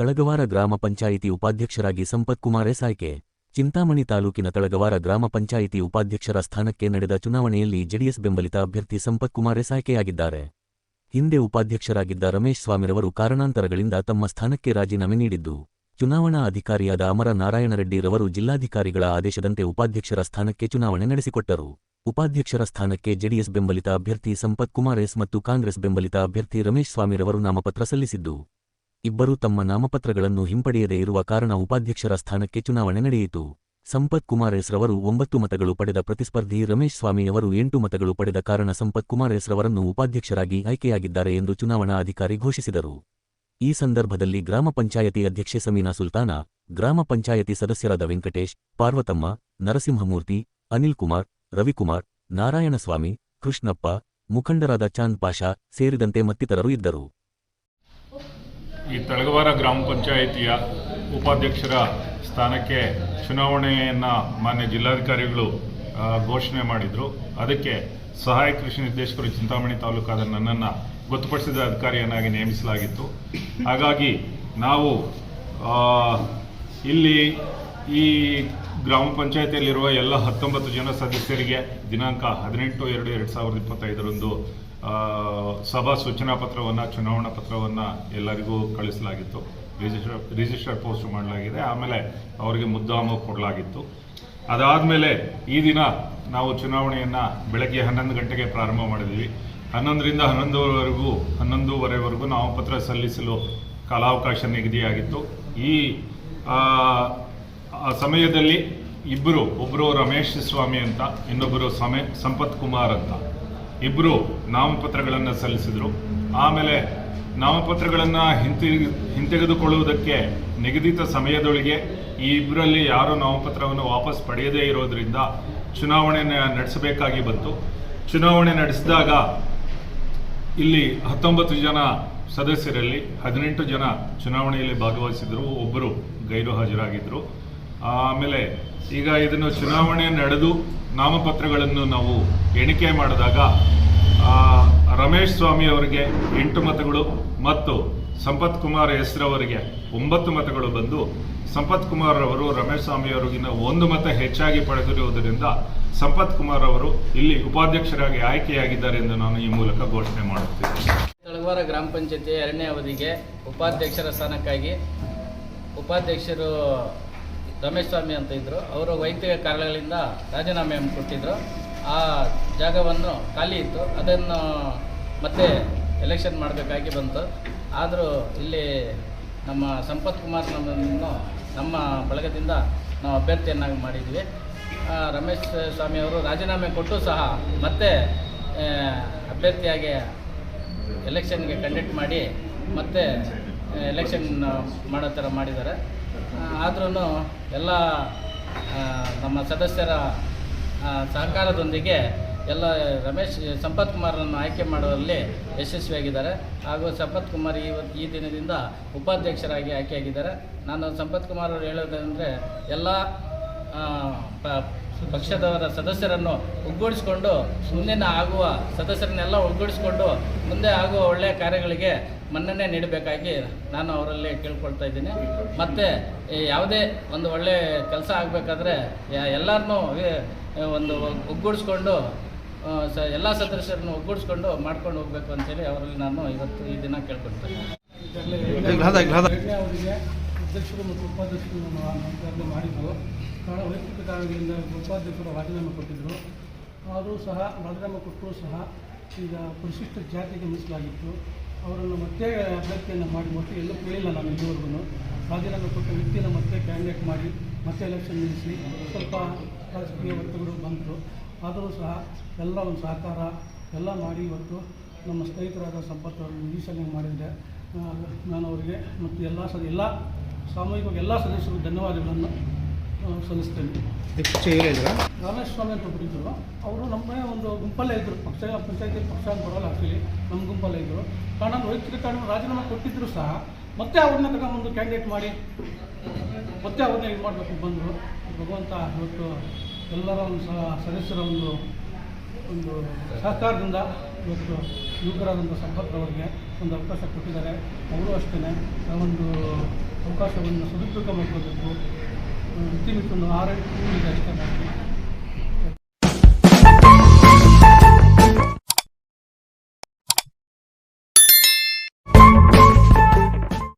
ತಳಗವಾರ ಗ್ರಾಮ ಪಂಚಾಯಿತಿ ಉಪಾಧ್ಯಕ್ಷರಾಗಿ ಸಂಪತ್ ಕುಮಾರ್ ಎಸ್ ಆಯ್ಕೆ ಚಿಂತಾಮಣಿ ತಾಲೂಕಿನ ತಳಗವಾರ ಗ್ರಾಮ ಪಂಚಾಯಿತಿ ಉಪಾಧ್ಯಕ್ಷರ ಸ್ಥಾನಕ್ಕೆ ನಡೆದ ಚುನಾವಣೆಯಲ್ಲಿ ಜೆಡಿಎಸ್ ಬೆಂಬಲಿತ ಅಭ್ಯರ್ಥಿ ಸಂಪತ್ ಕುಮಾರ್ ಎಸ್ ಆಯ್ಕೆಯಾಗಿದ್ದಾರೆ ಹಿಂದೆ ಉಪಾಧ್ಯಕ್ಷರಾಗಿದ್ದ ರಮೇಶ್ ಸ್ವಾಮಿರವರು ಕಾರಣಾಂತರಗಳಿಂದ ತಮ್ಮ ಸ್ಥಾನಕ್ಕೆ ರಾಜೀನಾಮೆ ನೀಡಿದ್ದು, ಚುನಾವಣಾ ಅಧಿಕಾರಿಯಾದ ಅಮರ ನಾರಾಯಣರೆಡ್ಡಿರವರು ಜಿಲ್ಲಾಧಿಕಾರಿಗಳ ಆದೇಶದಂತೆ ಉಪಾಧ್ಯಕ್ಷರ ಸ್ಥಾನಕ್ಕೆ ಚುನಾವಣೆ ನಡೆಸಿಕೊಟ್ಟರು. ಉಪಾಧ್ಯಕ್ಷರ ಸ್ಥಾನಕ್ಕೆ ಜೆಡಿಎಸ್ ಬೆಂಬಲಿತ ಅಭ್ಯರ್ಥಿ ಸಂಪತ್ ಕುಮಾರ್ ಎಸ್ ಮತ್ತು ಕಾಂಗ್ರೆಸ್ ಬೆಂಬಲಿತ ಅಭ್ಯರ್ಥಿ ರಮೇಶ್ ಸ್ವಾಮಿರವರು ನಾಮಪತ್ರ ಸಲ್ಲಿಸಿದ್ದು ಇಬ್ಬರೂ ತಮ್ಮ ನಾಮಪತ್ರಗಳನ್ನು ಹಿಂಪಡೆಯದೇ ಇರುವ ಕಾರಣ ಉಪಾಧ್ಯಕ್ಷರ ಸ್ಥಾನಕ್ಕೆ ಚುನಾವಣೆ ನಡೆಯಿತು. ಸಂಪತ್ ಕುಮಾರ್ ಎಸ್ ರವರು ಒಂಬತ್ತು ಮತಗಳು ಪಡೆದ ಪ್ರತಿಸ್ಪರ್ಧಿ ರಮೇಶ್ ಸ್ವಾಮಿಯವರು ಎಂಟು ಮತಗಳು ಪಡೆದ ಕಾರಣ ಸಂಪತ್ ಕುಮಾರ್ ಎಸ್ ರವರನ್ನು ಉಪಾಧ್ಯಕ್ಷರಾಗಿ ಆಯ್ಕೆಯಾಗಿದ್ದಾರೆ ಎಂದು ಚುನಾವಣಾ ಅಧಿಕಾರಿ ಘೋಷಿಸಿದರು. ಈ ಸಂದರ್ಭದಲ್ಲಿ ಗ್ರಾಮ ಪಂಚಾಯತಿ ಅಧ್ಯಕ್ಷೆ ಸಮೀನಾ ಸುಲ್ತಾನ, ಗ್ರಾಮ ಪಂಚಾಯತಿ ಸದಸ್ಯರಾದ ವೆಂಕಟೇಶ್, ಪಾರ್ವತಮ್ಮ, ನರಸಿಂಹಮೂರ್ತಿ, ಅನಿಲ್ ಕುಮಾರ್, ರವಿಕುಮಾರ್, ನಾರಾಯಣಸ್ವಾಮಿ, ಕೃಷ್ಣಪ್ಪ, ಮುಖಂಡರಾದ ಚಾಂದ್ ಪಾಷಾ ಸೇರಿದಂತೆ ಮತ್ತಿತರರು ಇದ್ದರು. ಈ ತಳಗವಾರ ಗ್ರಾಮ ಪಂಚಾಯಿತಿಯ ಉಪಾಧ್ಯಕ್ಷರ ಸ್ಥಾನಕ್ಕೆ ಚುನಾವಣೆಯನ್ನು ಮಾನ್ಯ ಜಿಲ್ಲಾಧಿಕಾರಿಗಳು ಘೋಷಣೆ ಮಾಡಿದರು. ಅದಕ್ಕೆ ಸಹಾಯಕ ಕೃಷಿ ನಿರ್ದೇಶಕರು ಚಿಂತಾಮಣಿ ತಾಲೂಕಾದ ನನ್ನನ್ನು ಗೊತ್ತುಪಡಿಸಿದ ಅಧಿಕಾರಿಯನ್ನಾಗಿ ನೇಮಿಸಲಾಗಿತ್ತು. ಹಾಗಾಗಿ ನಾವು ಇಲ್ಲಿ ಈ ಗ್ರಾಮ ಪಂಚಾಯತಿಯಲ್ಲಿರುವ ಎಲ್ಲ ಹತ್ತೊಂಬತ್ತು ಜನ ಸದಸ್ಯರಿಗೆ ದಿನಾಂಕ ಹದಿನೆಂಟು ಎರಡು ಎರಡು ಸಾವಿರದ ಇಪ್ಪತ್ತೈದರಂದು ಸಭಾ ಸೂಚನಾ ಪತ್ರವನ್ನು, ಚುನಾವಣಾ ಪತ್ರವನ್ನು ಎಲ್ಲರಿಗೂ ಕಳಿಸಲಾಗಿತ್ತು. ರಿಜಿಸ್ಟರ್ ರಿಜಿಸ್ಟರ್ ಪೋಸ್ಟ್ ಮಾಡಲಾಗಿದೆ. ಆಮೇಲೆ ಅವರಿಗೆ ಮುದ್ದಾಮು ಕೊಡಲಾಗಿತ್ತು. ಅದಾದಮೇಲೆ ಈ ದಿನ ನಾವು ಚುನಾವಣೆಯನ್ನು ಬೆಳಗ್ಗೆ ಹನ್ನೊಂದು ಗಂಟೆಗೆ ಪ್ರಾರಂಭ ಮಾಡಿದ್ವಿ. ಹನ್ನೊಂದರಿಂದ ಹನ್ನೊಂದುವರೆಗೂ ಹನ್ನೊಂದೂವರೆವರೆಗೂ ನಾಮಪತ್ರ ಸಲ್ಲಿಸಲು ಕಾಲಾವಕಾಶ ನಿಗದಿಯಾಗಿತ್ತು. ಈ ಸಮಯದಲ್ಲಿ ಇಬ್ಬರು ಒಬ್ಬರು ರಮೇಶ್ ಸ್ವಾಮಿ ಅಂತ ಇನ್ನೊಬ್ಬರು ಸಮೇ, ಸಂಪತ್ ಕುಮಾರ್ ಅಂತ. ಇಬ್ಬರು ನಾಮಪತ್ರಗಳನ್ನು ಸಲ್ಲಿಸಿದರು. ಆಮೇಲೆ ನಾಮಪತ್ರಗಳನ್ನು ಹಿಂತಿರುಗಿ ಹಿಂತೆಗೆದುಕೊಳ್ಳುವುದಕ್ಕೆ ನಿಗದಿತ ಸಮಯದೊಳಗೆ ಈ ಇಬ್ಬರಲ್ಲಿ ಯಾರೂ ನಾಮಪತ್ರವನ್ನು ವಾಪಸ್ ಪಡೆಯದೇ ಇರೋದರಿಂದ ಚುನಾವಣೆ ನಡೆಸಬೇಕಾಗಿ ಬಂತು. ಚುನಾವಣೆ ನಡೆಸಿದಾಗ ಇಲ್ಲಿ ಹತ್ತೊಂಬತ್ತು ಜನ ಸದಸ್ಯರಲ್ಲಿ ಹದಿನೆಂಟು ಜನ ಚುನಾವಣೆಯಲ್ಲಿ ಭಾಗವಹಿಸಿದರು. ಒಬ್ಬರು ಗೈರು ಹಾಜರಾಗಿದ್ದರು ಆಮೇಲೆ ಈಗ ಇದನ್ನು ಚುನಾವಣೆ ನಡೆದು ನಾಮಪತ್ರಗಳನ್ನು ನಾವು ಎಣಿಕೆ ಮಾಡಿದಾಗ ರಮೇಶ್ ಸ್ವಾಮಿ ಅವರಿಗೆ ಎಂಟು ಮತಗಳು ಮತ್ತು ಸಂಪತ್ ಕುಮಾರ್ ಹೆಸರವರಿಗೆ ಒಂಬತ್ತು ಮತಗಳು ಬಂದು, ಸಂಪತ್ ಕುಮಾರ್ ಅವರು ರಮೇಶ್ ಸ್ವಾಮಿ ಅವರಿಗಿನ ಒಂದು ಮತ ಹೆಚ್ಚಾಗಿ ಪಡೆದಿರುವುದರಿಂದ ಸಂಪತ್ ಕುಮಾರ್ ಅವರು ಇಲ್ಲಿ ಉಪಾಧ್ಯಕ್ಷರಾಗಿ ಆಯ್ಕೆಯಾಗಿದ್ದಾರೆ ಎಂದು ನಾನು ಈ ಮೂಲಕ ಘೋಷಣೆ ಮಾಡುತ್ತೇನೆ. ತಳವಾರ ಗ್ರಾಮ ಪಂಚಾಯತಿ ಎರಡನೇ ಅವಧಿಗೆ ಉಪಾಧ್ಯಕ್ಷರ ಸ್ಥಾನಕ್ಕಾಗಿ ಉಪಾಧ್ಯಕ್ಷರು ರಮೇಶ್ ಸ್ವಾಮಿ ಅಂತ ಇದ್ದರು ಅವರು ವೈಯಕ್ತಿಕ ಕಾರಣಗಳಿಂದ ರಾಜೀನಾಮೆಯನ್ನು ಕೊಟ್ಟಿದ್ದರು ಆ ಜಾಗವನ್ನು ಖಾಲಿ ಇತ್ತು. ಅದನ್ನು ಮತ್ತೆ ಎಲೆಕ್ಷನ್ ಮಾಡಬೇಕಾಗಿ ಬಂತು. ಆದರೂ ಇಲ್ಲಿ ನಮ್ಮ ಸಂಪತ್ ಕುಮಾರ್ ನಮ್ಮನ್ನು ನಮ್ಮ ಬಳಗದಿಂದ ನಾವು ಅಭ್ಯರ್ಥಿಯನ್ನಾಗಿ ಮಾಡಿದ್ವಿ. ರಮೇಶ್ ಸ್ವಾಮಿ ಅವರು ರಾಜೀನಾಮೆ ಕೊಟ್ಟು ಸಹ ಮತ್ತೆ ಅಭ್ಯರ್ಥಿಯಾಗಿ ಎಲೆಕ್ಷನ್ಗೆ ಕಂಡಕ್ಟ್ ಮಾಡಿ ಮತ್ತೆ ಎಲೆಕ್ಷನ್ ಮಾಡೋ ಥರ ಮಾಡಿದ್ದಾರೆ. ಆದ್ರೂ ಎಲ್ಲ ನಮ್ಮ ಸದಸ್ಯರ ಸಹಕಾರದೊಂದಿಗೆ ಎಲ್ಲ ರಮೇಶ್, ಸಂಪತ್ ಕುಮಾರನ್ನು ಆಯ್ಕೆ ಮಾಡುವಲ್ಲಿ ಯಶಸ್ವಿಯಾಗಿದ್ದಾರೆ. ಹಾಗೂ ಸಂಪತ್ ಕುಮಾರ್ ಇವತ್ತು ಈ ದಿನದಿಂದ ಉಪಾಧ್ಯಕ್ಷರಾಗಿ ಆಯ್ಕೆಯಾಗಿದ್ದಾರೆ. ನಾನು ಸಂಪತ್ ಕುಮಾರ್ ಅವರು ಹೇಳೋದಂದರೆ ಎಲ್ಲ ಪಕ್ಷದವರ ಸದಸ್ಯರನ್ನು ಒಗ್ಗೂಡಿಸಿಕೊಂಡು ಮುಂದಿನ ಆಗುವ ಸದಸ್ಯರನ್ನೆಲ್ಲ ಒಗ್ಗೂಡಿಸಿಕೊಂಡು ಮುಂದೆ ಆಗುವ ಒಳ್ಳೆಯ ಕಾರ್ಯಗಳಿಗೆ ಮನ್ನಣೆ ನೀಡಬೇಕಾಗಿ ನಾನು ಅವರಲ್ಲಿ ಕೇಳ್ಕೊಳ್ತಾ ಇದ್ದೀನಿ. ಮತ್ತು ಯಾವುದೇ ಒಂದು ಒಳ್ಳೆಯ ಕೆಲಸ ಆಗಬೇಕಾದ್ರೆ ಎಲ್ಲರನ್ನೂ ಒಂದು ಒಗ್ಗೂಡಿಸ್ಕೊಂಡು ಸ ಎಲ್ಲ ಸದಸ್ಯರನ್ನು ಒಗ್ಗೂಡಿಸ್ಕೊಂಡು ಮಾಡ್ಕೊಂಡು ಹೋಗಬೇಕು ಅಂತೇಳಿ ಅವರಲ್ಲಿ ನಾನು ಇವತ್ತು ಈ ದಿನ ಕೇಳ್ಕೊಳ್ತೇನೆ. ಅಧ್ಯಕ್ಷರು ಮತ್ತು ಉಪಾಧ್ಯಕ್ಷರು ಮಾಡಿದ್ದು. ಮಾಡಿದ್ರು ಕಾರಣ ವೈಯಕ್ತಿಕ ಕಾರಣಗಳಿಂದ ಉಪಾಧ್ಯಕ್ಷರು ರಾಜೀನಾಮೆ ಕೊಟ್ಟಿದ್ದರು. ಆದರೂ ಸಹ ರಾಜೀನಾಮೆ ಕೊಟ್ಟರೂ ಸಹ ಈಗ ಪರಿಶಿಷ್ಟ ಜಾತಿಗೆ ಮೀಸಲಾಗಿತ್ತು. ಅವರನ್ನು ಮತ್ತೆ ಅಭ್ಯರ್ಥಿಯನ್ನು ಮಾಡಿ ಮತ್ತೆ ಎಲ್ಲೂ ಕೇಳಿಲ್ಲ ನಾನು ಇದುವರೆಗೂ ರಾಜೀನಾಮೆ ಕೊಟ್ಟ ವ್ಯಕ್ತಿಯನ್ನು ಮತ್ತೆ ಕ್ಯಾಂಡಿಡೇಟ್ ಮಾಡಿ ಮತ್ತೆ ಎಲೆಕ್ಷನ್ ನಿಲ್ಲಿಸಿ ಸ್ವಲ್ಪ ರಾಜಕೀಯ ವ್ಯಕ್ತಿಗಳು ಬಂತು. ಆದರೂ ಸಹ ಎಲ್ಲ ಒಂದು ಸಹಕಾರ ಎಲ್ಲ ಮಾಡಿ ಇವತ್ತು ನಮ್ಮ ಸ್ನೇಹಿತರಾದ ಸಂಪತ್ತು ಅವರನ್ನು ಮಾಡಿದ್ದೆ ನಾನು ಅವರಿಗೆ ಮತ್ತು ಎಲ್ಲ ಸ ಎಲ್ಲ ಸಾಮೂಹಿಕವಾಗಿ ಎಲ್ಲ ಸದಸ್ಯರು ಧನ್ಯವಾದಗಳನ್ನು. ಆ, ಸಲ್ಲಿಸ್ತೇನೆ ರಮೇಶ್ ಸ್ವಾಮಿ ಅಂತ ಒಬ್ಬರಿದ್ದರು ಅವರು ನಮ್ಮ ಒಂದು ಗುಂಪಲ್ಲೇ ಇದ್ದರು ಪಕ್ಷ ಪಂಚಾಯತಿ ಪಕ್ಷ ಅಂತ ಬರೋಲ್ಲ ಆ್ಯಕ್ಚುಲಿ ನಮ್ಮ ಗುಂಪಲ್ಲೇ ಇದ್ದರು ಕಾರಣ ವೈಯಕ್ತಿಕ ಕಾರಣ ರಾಜೀನಾಮೆ ಕೊಟ್ಟಿದ್ದರು ಸಹ ಮತ್ತೆ ಅವ್ರನ್ನ ತಗೊಂಬಂದು ಕ್ಯಾಂಡಿಡೇಟ್ ಮಾಡಿ ಮತ್ತೆ ಅವ್ರನ್ನ ಇದು ಮಾಡಬೇಕು ಬಂದರು ಭಗವಂತ ಇವತ್ತು ಎಲ್ಲರ ಒಂದು ಸಹ ಸದಸ್ಯರ ಒಂದು ಒಂದು ಸಹಕಾರದಿಂದ ಇವತ್ತು ಯುವಕರಾದಂಥ ಸಂಪತ್ ಅವರಿಗೆ ಒಂದು ಅವಕಾಶ ಕೊಟ್ಟಿದ್ದಾರೆ. ಅವರು ಅಷ್ಟೇ ಒಂದು ಅವಕಾಶವನ್ನು ಸದುಪಯೋಗ ಮಾಡ್ಕೋಬೇಕು ഒത്തിമിക്കുന്നു ആറ് കൂടി